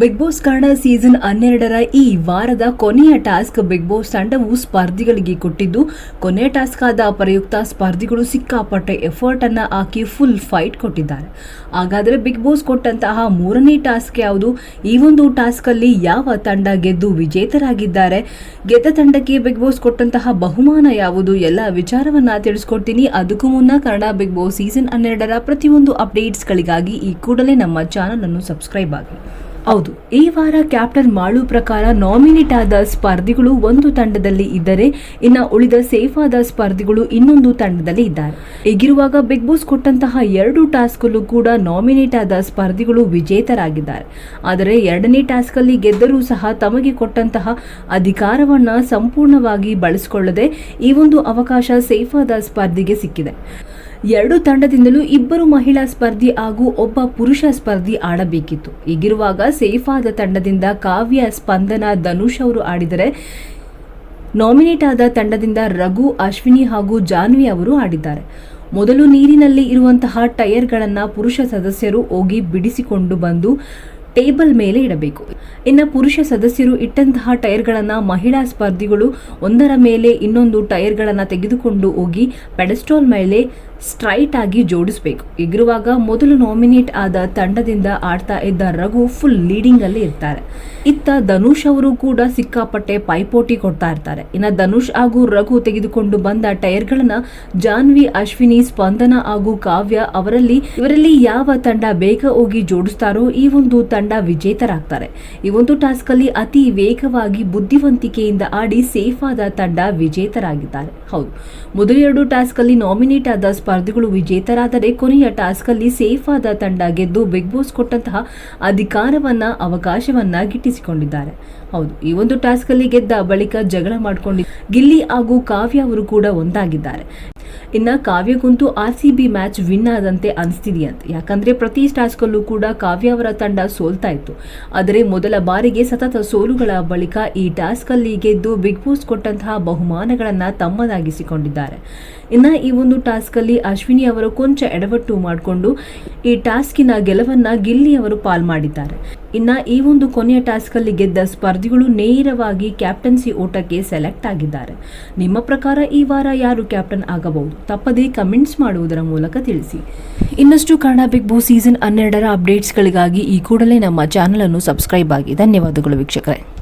Big boss Kannada season ಹನ್ನೆರಡರ ಈ ವಾರದ ಕೊನೆಯ ಟಾಸ್ಕ್ ಬಿಗ್ ಬಾಸ್ ತಂಡವು ಸ್ಪರ್ಧಿಗಳಿಗೆ ಕೊಟ್ಟಿದ್ದು, ಕೊನೆಯ ಟಾಸ್ಕ್ ಆದ ಪ್ರಯುಕ್ತ ಸ್ಪರ್ಧಿಗಳು ಸಿಕ್ಕಾಪಟ್ಟೆ ಎಫರ್ಟ್ ಅನ್ನ ಹಾಕಿ ಫುಲ್ ಫೈಟ್ ಕೊಟ್ಟಿದ್ದಾರೆ. ಹಾಗಾದ್ರೆ ಬಿಗ್ ಬಾಸ್ ಕೊಟ್ಟಂತಹ ಮೂರನೇ ಟಾಸ್ಕ್ ಯಾವುದು? ಈ ಒಂದು ಟಾಸ್ಕ್ ಅಲ್ಲಿ ಯಾವ ತಂಡ ಗೆದ್ದು ವಿಜೇತರಾಗಿದ್ದಾರೆ? ಗೆದ್ದ ತಂಡಕ್ಕೆ ಬಿಗ್ ಬಾಸ್ ಕೊಟ್ಟಂತಹ ಬಹುಮಾನ ಯಾವುದು? ಎಲ್ಲ ವಿಚಾರವನ್ನ ತಿಳಿಸ್ಕೊಡ್ತೀನಿ. ಅದಕ್ಕೂ ಮುನ್ನ ಕನ್ನಡ ಬಿಗ್ ಬಾಸ್ ಸೀಸನ್ ಹನ್ನೆರಡರ ಪ್ರತಿಯೊಂದು ಅಪ್ಡೇಟ್ಸ್ಗಳಿಗಾಗಿ ಈ ಕೂಡಲೇ ನಮ್ಮ ಚಾನಲ್ ಅನ್ನು ಸಬ್ಸ್ಕ್ರೈಬ್ ಆಗಿ ಹೌದು, ಈ ವಾರ ಕ್ಯಾಪ್ಟನ್ ಮಾಳು ಪ್ರಕಾರ ನಾಮಿನೇಟ್ ಆದ ಸ್ಪರ್ಧಿಗಳು ಒಂದು ತಂಡದಲ್ಲಿ ಇದ್ದರೆ, ಇನ್ನು ಉಳಿದ ಸೇಫ್ ಆದ ಸ್ಪರ್ಧಿಗಳು ಇನ್ನೊಂದು ತಂಡದಲ್ಲಿ ಇದ್ದಾರೆ. ಈಗಿರುವಾಗ ಬಿಗ್ ಬಾಸ್ ಕೊಟ್ಟಂತಹ ಎರಡು ಟಾಸ್ಕಲ್ಲೂ ಕೂಡ ನಾಮಿನೇಟ್ ಆದ ಸ್ಪರ್ಧಿಗಳು ವಿಜೇತರಾಗಿದ್ದಾರೆ. ಆದರೆ ಎರಡನೇ ಟಾಸ್ಕಲ್ಲಿ ಗೆದ್ದರೂ ಸಹ ತಮಗೆ ಕೊಟ್ಟಂತಹ ಅಧಿಕಾರವನ್ನು ಸಂಪೂರ್ಣವಾಗಿ ಬಳಸಿಕೊಳ್ಳದೆ ಈ ಒಂದು ಅವಕಾಶ ಸೇಫ್ ಆದ ಸ್ಪರ್ಧಿಗೆ ಸಿಕ್ಕಿದೆ. ಎರಡು ತಂಡದಿಂದಲೂ ಇಬ್ಬರು ಮಹಿಳಾ ಸ್ಪರ್ಧಿ ಹಾಗೂ ಒಬ್ಬ ಪುರುಷ ಸ್ಪರ್ಧಿ ಆಡಬೇಕಿತ್ತು. ಹೀಗಿರುವಾಗ ಸೇಫ್ ಆದ ತಂಡದಿಂದ ಕಾವ್ಯ, ಸ್ಪಂದನ, ಧನುಷ್ ಅವರು ಆಡಿದರೆ ನಾಮಿನೇಟ್ ಆದ ತಂಡದಿಂದ ರಘು, ಅಶ್ವಿನಿ ಹಾಗೂ ಜಾನ್ವಿ ಅವರು ಆಡಿದ್ದಾರೆ. ಮೊದಲು ನೀರಿನಲ್ಲಿ ಇರುವಂತಹ ಟೈರ್ಗಳನ್ನು ಪುರುಷ ಸದಸ್ಯರು ಹೋಗಿ ಬಿಡಿಸಿಕೊಂಡು ಬಂದು ಟೇಬಲ್ ಮೇಲೆ ಇಡಬೇಕು. ಇನ್ನು ಪುರುಷ ಸದಸ್ಯರು ಇಟ್ಟಂತಹ ಟೈರ್ಗಳನ್ನು ಮಹಿಳಾ ಸ್ಪರ್ಧಿಗಳು ಒಂದರ ಮೇಲೆ ಇನ್ನೊಂದು ಟೈರ್ಗಳನ್ನು ತೆಗೆದುಕೊಂಡು ಹೋಗಿ ಪೆಡೆಸ್ಟ್ರಾಲ್ ಮೇಲೆ ಸ್ಟ್ರೈಟ್ ಆಗಿ ಜೋಡಿಸಬೇಕು. ಹೀಗಿರುವಾಗ ಮೊದಲು ನಾಮಿನೇಟ್ ಆದ ತಂಡದಿಂದ ಆಡ್ತಾ ಇದ್ದ ರಘು ಫುಲ್ ಲೀಡಿಂಗ್ ಅಲ್ಲಿ ಇರ್ತಾರೆ. ಇತ್ತ ಧನುಷ್ ಅವರು ಕೂಡ ಸಿಕ್ಕಾಪಟ್ಟೆ ಪೈಪೋಟಿ ಕೊಡ್ತಾ ಇರ್ತಾರೆ. ಇನ್ನು ಧನುಷ್ ಹಾಗೂ ರಘು ತೆಗೆದುಕೊಂಡು ಬಂದ ಟೈರ್ಗಳನ್ನ ಜಾನ್ವಿ, ಅಶ್ವಿನಿ, ಸ್ಪಂದನ ಹಾಗೂ ಕಾವ್ಯ ಅವರಲ್ಲಿ ಇವರಲ್ಲಿ ಯಾವ ತಂಡ ಬೇಗ ಹೋಗಿ ಜೋಡಿಸ್ತಾರೋ ಈ ಒಂದು ತಂಡ ವಿಜೇತರಾಗ್ತಾರೆ. ಈ ಒಂದು ಟಾಸ್ಕ್ ಅಲ್ಲಿ ಅತಿ ವೇಗವಾಗಿ ಬುದ್ಧಿವಂತಿಕೆಯಿಂದ ಆಡಿ ಸೇಫ್ ಆದ ತಂಡ ವಿಜೇತರಾಗಿದ್ದಾರೆ. ಹೌದು ಮೊದಲೆರಡು ಟಾಸ್ಕ್ ಅಲ್ಲಿ ನಾಮಿನೇಟ್ ಆದ ಸ್ಪರ್ಧಿಗಳು ವಿಜೇತರಾದರೆ ಕೊನೆಯ ಟಾಸ್ಕ್ ಅಲ್ಲಿ ಸೇಫ್ ಆದ ತಂಡ ಗೆದ್ದು ಬಿಗ್ ಬಾಸ್ ಕೊಟ್ಟಂತಹ ಅಧಿಕಾರವನ್ನ, ಅವಕಾಶವನ್ನ ಗಿಟ್ಟಿಸಿಕೊಂಡಿದ್ದಾರೆ. ಹೌದು, ಈ ಒಂದು ಟಾಸ್ಕ್ ಅಲ್ಲಿ ಗೆದ್ದ ಬಳಿಕ ಜಗಳ ಮಾಡಿಕೊಂಡು ಗಿಲ್ಲಿ ಹಾಗೂ ಕಾವ್ಯ ಅವರು ಕೂಡ ಒಂದಾಗಿದ್ದಾರೆ. ಇನ್ನ ಕಾವ್ಯಗಂತೂ R C B match win ಆದಂತೆ ಅನಿಸ್ತಿದೆಯಂತೆ. ಯಾಕಂದ್ರೆ ಪ್ರತಿ ಟಾಸ್ಕಲ್ಲೂ ಕೂಡ ಕಾವ್ಯ ಅವರ ತಂಡ ಸೋಲ್ತಾ ಇತ್ತು. ಆದರೆ ಮೊದಲ ಬಾರಿಗೆ ಸತತ ಸೋಲುಗಳ ಬಳಿಕ ಈ ಟಾಸ್ಕಲ್ಲಿ ಗೆದ್ದು ಬಿಗ್ ಬಾಸ್ ಕೊಟ್ಟಂತಹ ಬಹುಮಾನಗಳನ್ನು ತಮ್ಮದಾಗಿಸಿಕೊಂಡಿದ್ದಾರೆ. ಇನ್ನ ಈ ಒಂದು ಟಾಸ್ಕ್ ಅಲ್ಲಿ ಅಶ್ವಿನಿ ಅವರು ಕೊಂಚ ಎಡವಟ್ಟು ಮಾಡಿಕೊಂಡು ಈ ಟಾಸ್ಕಿನ ಗೆಲುವನ್ನ ಗಿಲ್ಲಿ ಅವರು ಪಾಲ್ ಮಾಡಿದ್ದಾರೆ. ಇನ್ನ ಈ ಒಂದು ಕೊನೆಯ ಟಾಸ್ಕ್ ಅಲ್ಲಿ ಗೆದ್ದ ಸ್ಪರ್ಧಿಗಳು ನೇರವಾಗಿ ಕ್ಯಾಪ್ಟನ್ಸಿ ಓಟಕ್ಕೆ ಸೆಲೆಕ್ಟ್ ಆಗಿದ್ದಾರೆ. ನಿಮ್ಮ ಪ್ರಕಾರ ಈ ವಾರ ಯಾರು ಕ್ಯಾಪ್ಟನ್ ಆಗಬಹುದು? ತಪ್ಪದೇ ಕಮೆಂಟ್ಸ್ ಮಾಡುವುದರ ಮೂಲಕ ತಿಳಿಸಿ. ಇನ್ನಷ್ಟು ಕನ್ನಡ ಬಿಗ್ ಬಾಸ್ ಸೀಸನ್ ಹನ್ನೆರಡರ ಅಪ್ಡೇಟ್ಸ್ಗಳಿಗಾಗಿ ಈ ಕೂಡಲೇ ನಮ್ಮ ಚಾನಲನ್ನು ಸಬ್ಸ್ಕ್ರೈಬ್ ಆಗಿ. ಧನ್ಯವಾದಗಳು ವೀಕ್ಷಕರೇ.